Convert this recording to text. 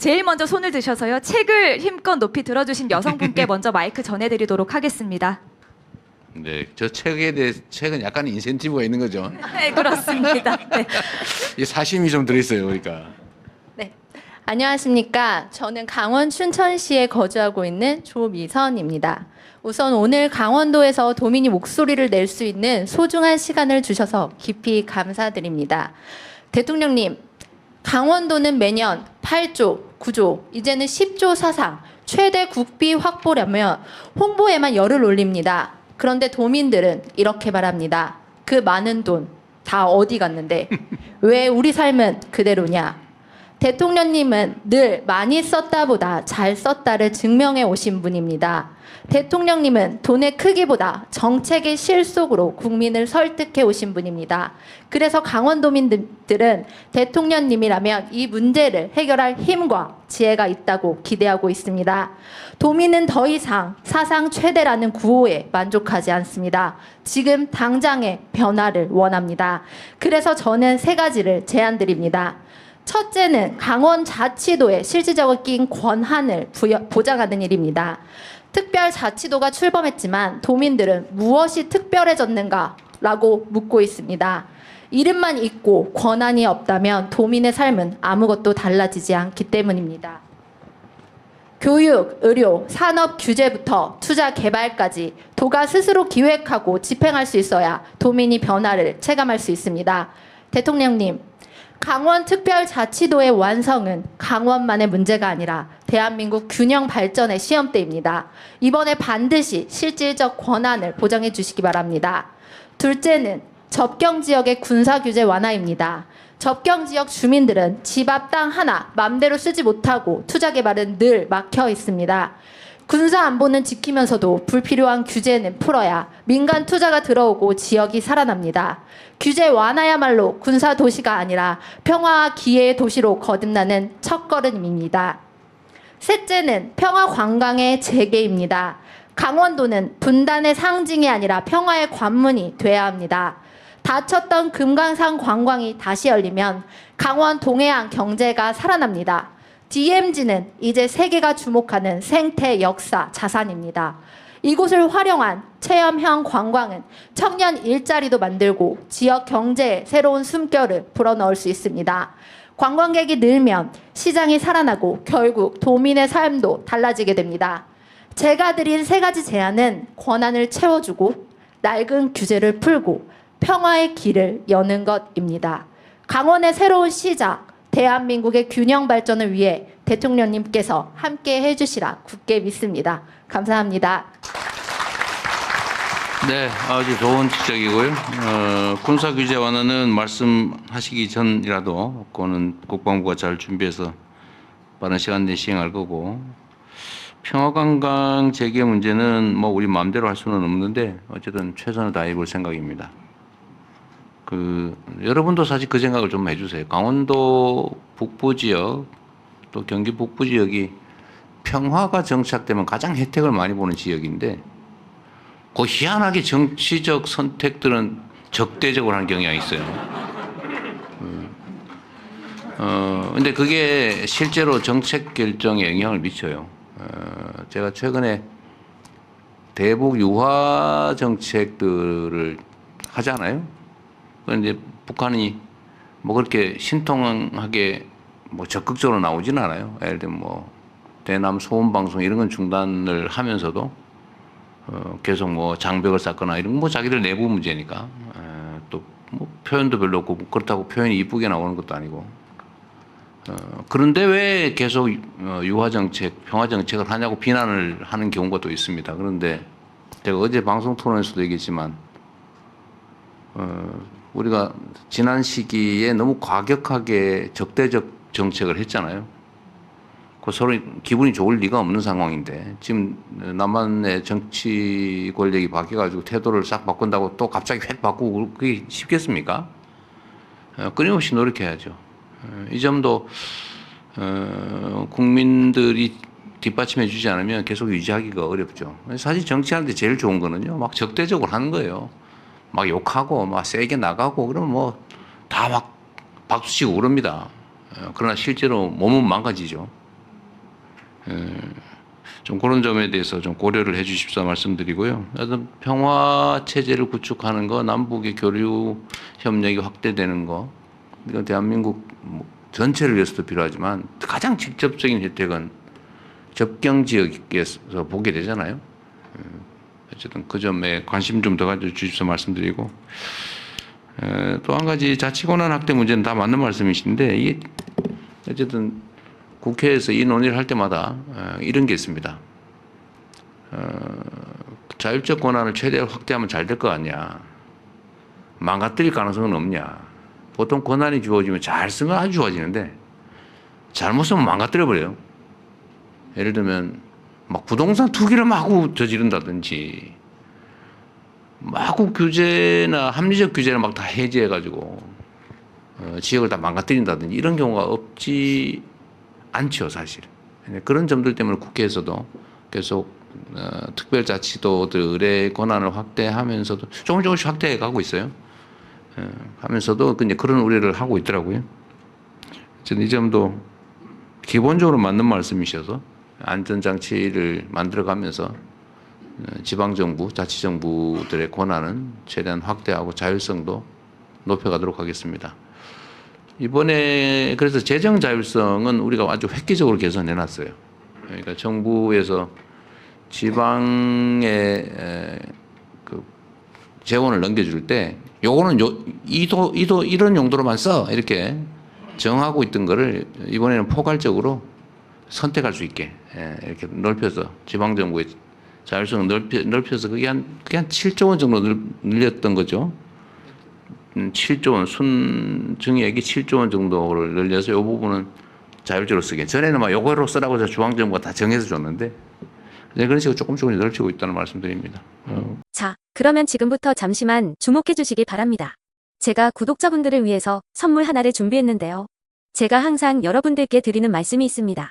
제일 먼저 손을 드셔서요. 책을 힘껏 높이 들어주신 여성분께 먼저 마이크 전해드리도록 하겠습니다. 네, 저 책에 대해 책은 약간 인센티브가 있는 거죠. 네, 그렇습니다. 네. 이 사심이 좀 들어있어요, 그러니까. 네. 안녕하십니까. 저는 강원 춘천시에 거주하고 있는 조미선입니다. 우선 오늘 강원도에서 도민이 목소리를 낼 수 있는 소중한 시간을 주셔서 깊이 감사드립니다. 대통령님, 강원도는 매년 8조, 9조, 이제는 10조 사상, 최대 국비 확보라면 홍보에만 열을 올립니다. 그런데 도민들은 이렇게 말합니다. 그 많은 돈 다 어디 갔는데 왜 우리 삶은 그대로냐? 대통령님은 늘 많이 썼다보다 잘 썼다를 증명해 오신 분입니다. 대통령님은 돈의 크기보다 정책의 실속으로 국민을 설득해 오신 분입니다. 그래서 강원도민들은 대통령님이라면 이 문제를 해결할 힘과 지혜가 있다고 기대하고 있습니다. 도민은 더 이상 사상 최대라는 구호에 만족하지 않습니다. 지금 당장의 변화를 원합니다. 그래서 저는 세 가지를 제안드립니다. 첫째는 강원 자치도에 실질적인 권한을 부여, 보장하는 일입니다. 특별자치도가 출범했지만 도민들은 무엇이 특별해졌는가? 라고 묻고 있습니다. 이름만 있고 권한이 없다면 도민의 삶은 아무것도 달라지지 않기 때문입니다. 교육, 의료, 산업 규제부터 투자 개발까지 도가 스스로 기획하고 집행할 수 있어야 도민이 변화를 체감할 수 있습니다. 대통령님, 강원 특별자치도의 완성은 강원만의 문제가 아니라 대한민국 균형 발전의 시험대입니다. 이번에 반드시 실질적 권한을 보장해 주시기 바랍니다. 둘째는 접경 지역의 군사 규제 완화입니다. 접경 지역 주민들은 집 앞 땅 하나 맘대로 쓰지 못하고 투자 개발은 늘 막혀 있습니다. 군사 안보는 지키면서도 불필요한 규제는 풀어야 민간 투자가 들어오고 지역이 살아납니다. 규제 완화야말로 군사 도시가 아니라 평화와 기회의 도시로 거듭나는 첫걸음입니다. 셋째는 평화 관광의 재개입니다. 강원도는 분단의 상징이 아니라 평화의 관문이 돼야 합니다. 닫혔던 금강산 관광이 다시 열리면 강원 동해안 경제가 살아납니다. DMZ는 이제 세계가 주목하는 생태 역사 자산입니다. 이곳을 활용한 체험형 관광은 청년 일자리도 만들고 지역 경제에 새로운 숨결을 불어넣을 수 있습니다. 관광객이 늘면 시장이 살아나고 결국 도민의 삶도 달라지게 됩니다. 제가 드린 세 가지 제안은 권한을 채워주고 낡은 규제를 풀고 평화의 길을 여는 것입니다. 강원의 새로운 시작, 대한민국의 균형 발전을 위해 대통령님께서 함께 해주시라 굳게 믿습니다. 감사합니다. 네, 아주 좋은 지적이고요. 어, 군사 규제 완화는 말씀하시기 전이라도 그거는 국방부가 잘 준비해서 빠른 시간 내에 시행할 거고 평화관광 재개 문제는 뭐 우리 마음대로 할 수는 없는데 어쨌든 최선을 다해 볼 생각입니다. 그 여러분도 사실 그 생각을 좀 해주세요. 강원도 북부 지역 또 경기 북부 지역이 평화가 정착되면 가장 혜택을 많이 보는 지역인데 그 희한하게 정치적 선택들은 적대적으로 하는 경향이 있어요. 음. 어, 근데 그게 실제로 정책 결정에 영향을 미쳐요. 어, 제가 최근에 대북 유화 정책들을 하잖아요. 그런데 북한이 뭐 그렇게 신통하게 뭐 적극적으로 나오진 않아요. 예를 들면 뭐 대남 소음 방송 이런 건 중단을 하면서도 어, 계속 뭐 장벽을 쌓거나 이런 거뭐 자기들 내부 문제니까 또 뭐 표현도 별로 없고 그렇다고 표현이 이쁘게 나오는 것도 아니고 어, 그런데 왜 계속 어, 유화 정책, 평화 정책을 하냐고 비난을 하는 경우가 또 있습니다. 그런데 제가 어제 방송 토론에서도 얘기했지만 어, 우리가 지난 시기에 너무 과격하게 적대적 정책을 했잖아요. 그 서로 기분이 좋을 리가 없는 상황인데 지금 남한의 정치 권력이 바뀌어가지고 태도를 싹 바꾼다고 또 갑자기 획 바꾸고 그게 쉽겠습니까? 어, 끊임없이 노력해야죠. 어, 이 점도 어, 국민들이 뒷받침해 주지 않으면 계속 유지하기가 어렵죠. 사실 정치하는데 제일 좋은 거는요, 막 적대적으로 하는 거예요. 막 욕하고 막 세게 나가고 그러면 뭐 다 막 박수치고 그럽니다. 어, 그러나 실제로 몸은 망가지죠. 좀 그런 점에 대해서 좀 고려를 해 주십사 말씀드리고요. 평화 체제를 구축하는 거, 남북의 교류 협력이 확대되는 거, 이건 대한민국 뭐 전체를 위해서도 필요하지만 가장 직접적인 혜택은 접경 지역에서 보게 되잖아요. 음, 어쨌든 그 점에 관심 좀 더 가져 주십사 말씀드리고 또 한 가지 자치권한 확대 문제는 다 맞는 말씀이신데 이게 어쨌든 국회에서 이 논의를 할 때마다 어, 이런 게 있습니다. 어, 자율적 권한을 최대한 확대하면 잘 될 거 아니야. 망가뜨릴 가능성은 없냐. 보통 권한이 주어지면 잘 쓰면 아주 좋아지는데 잘못 쓰면 망가뜨려 버려요. 예를 들면 막 부동산 투기를 마구 저지른다든지 마구 규제나 합리적 규제를 막 다 해제해가지고 어, 지역을 다 망가뜨린다든지 이런 경우가 없지 않죠 사실. 네, 그런 점들 때문에 국회에서도 계속 어, 특별자치도들의 권한을 확대하면서도 조금 조금씩 확대해 가고 있어요. 어, 하면서도 이제 그런 우려를 하고 있더라고요. 저는 이 점도 기본적으로 맞는 말씀이셔서 안전장치를 만들어가면서 어, 지방정부, 자치정부들의 권한은 최대한 확대하고 자율성도 높여가도록 하겠습니다. 이번에 그래서 재정 자율성은 우리가 아주 획기적으로 개선해 놨어요. 그러니까 정부에서 지방에 에, 그 재원을 넘겨줄 때 요거는 요 이도 이도 이런 용도로만 써 이렇게 정하고 있던 거를 이번에는 포괄적으로 선택할 수 있게 예, 이렇게 넓혀서 지방 정부의 자율성을 넓혀, 넓혀서 그게 한 그게 한 7조 원 정도 늘, 늘렸던 거죠. 음, 7조 원 순증액이 7조 원 정도를 늘려서 이 부분은 자율적으로 쓰게. 전에는 막 요거로 쓰라고 해서 중앙정부가 다 정해서 줬는데 이제 그런 식으로 조금 조금 넓히고 있다는 말씀드립니다. 어, 자, 그러면 지금부터 잠시만 주목해 주시기 바랍니다. 제가 구독자분들을 위해서 선물 하나를 준비했는데요. 제가 항상 여러분들께 드리는 말씀이 있습니다.